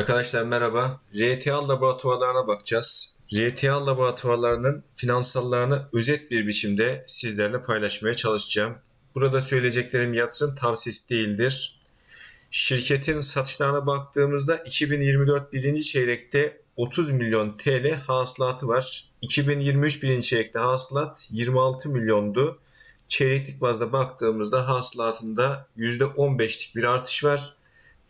Arkadaşlar merhaba. RTA laboratuvarlarına bakacağız. RTA laboratuvarlarının finansallarını özet bir biçimde sizlerle paylaşmaya çalışacağım. Burada söyleyeceklerim yatırım tavsiyesi değildir. Şirketin satışlarına baktığımızda 2024 birinci çeyrekte 30 milyon TL hasılatı var. 2023 birinci çeyrekte hasılat 26 milyondu. Çeyreklik bazda baktığımızda hasılatında %15'lik bir artış var.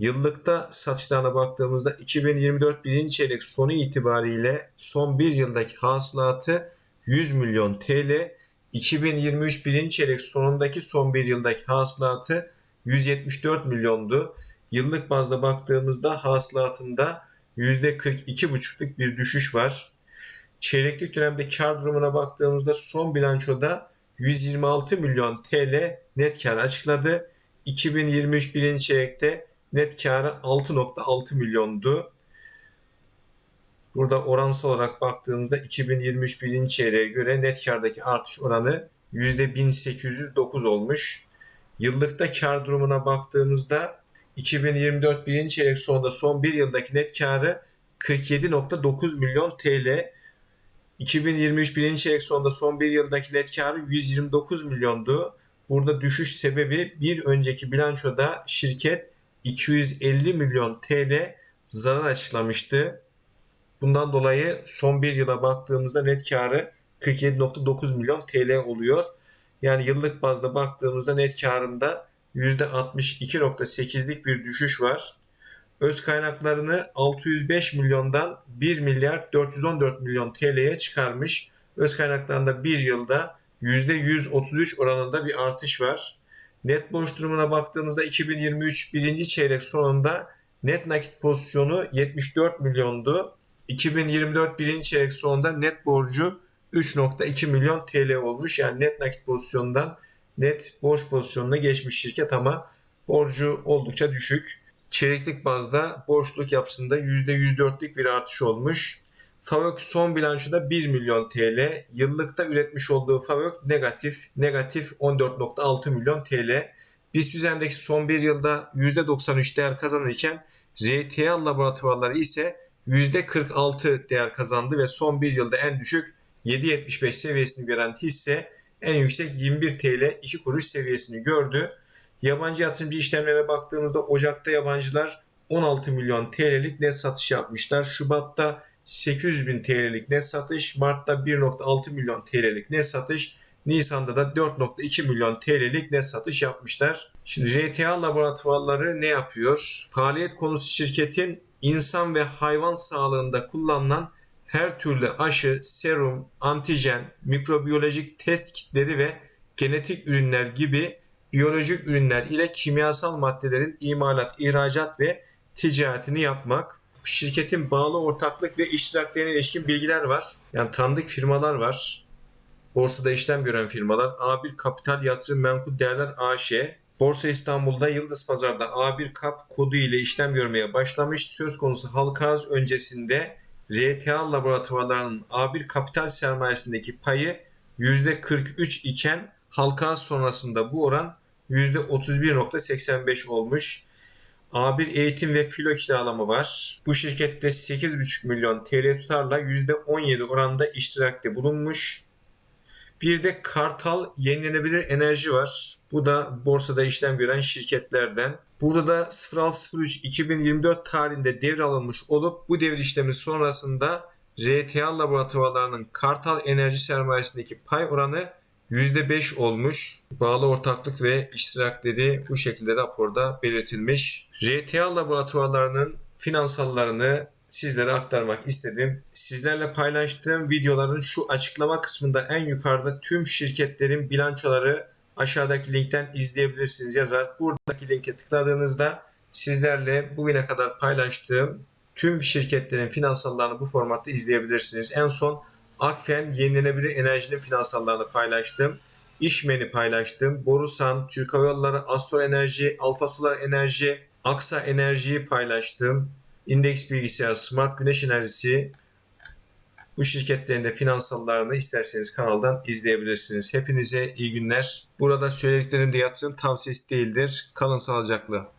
Yıllıkta satışlarına baktığımızda 2024 birinci çeyrek sonu itibariyle son bir yıldaki hasılatı 100 milyon TL, 2023 birinci çeyrek sonundaki son bir yıldaki hasılatı 174 milyondu. Yıllık bazda baktığımızda hasılatında %42,5'luk bir düşüş var. Çeyreklik dönemde kar durumuna baktığımızda son bilançoda 126 milyon TL net kar açıkladı. 2023 birinci çeyrekte net karı 6.6 milyondu. Burada oransal olarak baktığımızda 2023 birinci çeyreğe göre net kardaki artış oranı %1809 olmuş. Yıllıkta kar durumuna baktığımızda 2024 birinci çeyrek sonunda son bir yıldaki net karı 47.9 milyon TL. 2023 birinci çeyrek sonunda son bir yıldaki net karı 129 milyondu. Burada düşüş sebebi bir önceki bilançoda şirket 250 milyon TL zarar açıklamıştı. Bundan dolayı son bir yıla baktığımızda net karı 47.9 milyon TL oluyor. Yani yıllık bazda baktığımızda net karında %62.8'lik bir düşüş var. Öz kaynaklarını 605 milyondan 1 milyar 414 milyon TL'ye çıkarmış. Öz kaynaklarında bir yılda %133 oranında bir artış var. Net borç durumuna baktığımızda 2023 birinci çeyrek sonunda net nakit pozisyonu 74 milyondu. 2024 birinci çeyrek sonunda net borcu 3.2 milyon TL olmuş. Yani net nakit pozisyondan net borç pozisyonuna geçmiş şirket ama borcu oldukça düşük. Çeyreklik bazda borçluk yapısında %104'lük bir artış olmuş. Favök son bilançoda 1 milyon TL. Yıllıkta üretmiş olduğu Favök negatif. Negatif 14.6 milyon TL. BIST üzerindeki son bir yılda %93 değer kazanırken RTL laboratuvarları ise %46 değer kazandı ve son bir yılda en düşük 7.75 seviyesini gören hisse en yüksek 21 TL 2 kuruş seviyesini gördü. Yabancı yatırımcı işlemlere baktığımızda Ocak'ta yabancılar 16 milyon TL'lik net satış yapmışlar. Şubat'ta 800 bin TL'lik net satış, Mart'ta 1.6 milyon TL'lik net satış, Nisan'da da 4.2 milyon TL'lik net satış yapmışlar. Şimdi RTA laboratuvarları ne yapıyor? Faaliyet konusu şirketin insan ve hayvan sağlığında kullanılan her türlü aşı, serum, antijen, mikrobiyolojik test kitleri ve genetik ürünler gibi biyolojik ürünler ile kimyasal maddelerin imalat, ihracat ve ticaretini yapmak. Şirketin bağlı ortaklık ve iştiraklerine ilişkin bilgiler var. Yani tanıdık firmalar var. Borsada işlem gören firmalar A1 Kapital Yatırım Menkul Değerler AŞ, Borsa İstanbul'da Yıldız Pazar'da A1 Kap kodu ile işlem görmeye başlamış. Söz konusu halka arz öncesinde RTA laboratuvarlarının A1 kapital sermayesindeki payı %43 iken halka arz sonrasında bu oran %31.85 olmuş. A1 eğitim ve filo kiralama var. Bu şirkette 8,5 milyon TL tutarla %17 oranında iştirakte bulunmuş. Bir de Kartal yenilenebilir enerji var. Bu da borsada işlem gören şirketlerden. Burada da 06.03.2024 tarihinde devralınmış olup bu devir işlemi sonrasında RTA laboratuvarlarının Kartal enerji sermayesindeki pay oranı %5 olmuş. Bağlı ortaklık ve iştirakleri bu şekilde raporda belirtilmiş. RTA laboratuvarlarının finansallarını sizlere aktarmak istedim. Sizlerle paylaştığım videoların şu açıklama kısmında en yukarıda tüm şirketlerin bilançoları aşağıdaki linkten izleyebilirsiniz yazar. Buradaki linke tıkladığınızda sizlerle bugüne kadar paylaştığım tüm şirketlerin finansallarını bu formatta izleyebilirsiniz. En son Akfen yenilenebilir enerjinin finansallarını paylaştım. İşmen'i paylaştım. Borusan, Türk Hava Yolları, Astro Enerji, Alfa Solar Enerji, Aksa Enerji'yi paylaştım. Index Bilgisayar, Smart Güneş Enerjisi bu şirketlerin de finansallarını isterseniz kanaldan izleyebilirsiniz. Hepinize iyi günler. Burada söylediklerim de yatırım tavsiyesi değildir. Kalın sağlıcakla.